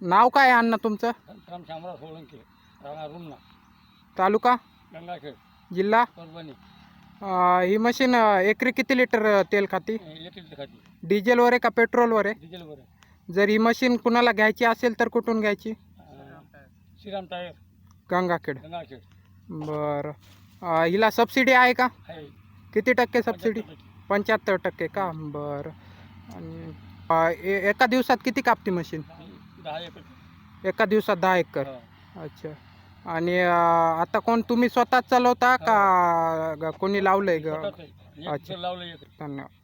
नाव काय आहे अण्णा तुमचं? संतराम शामराव सोळंके राहणार रुमना तालुका? गंगाखेड. जिल्हा? परभणी. अं, ही मशीन अं, एकरी किती लिटर अं, तेल खाती? येथील खाती. डिझेलवर आहे का पेट्रोलवर आहे? डिझेलवर आहे. जर ही मशीन कुणाला घ्यायची असेल तर कुठून घ्यायची? अं, श्रीराम टायर. गंगाखेड. गंगाखेड. बरं. अं, हिला सबसिडी आहे का? आहे. किती टक्के सबसिडी? पंच्याहत्तर टक्के. का? बरं. आणि अं, ए- एका दिवसात किती कापती मशीन? दहा एकर. एका दिवसात दहा एकर? हा. अच्छा. आणि अं, आता कोण तुम्ही स्वतःच चालवता का ग- कोणी लावलंय ग? स्वतःच आहे. एक अच्छा. लावलं एक धन्यवाद.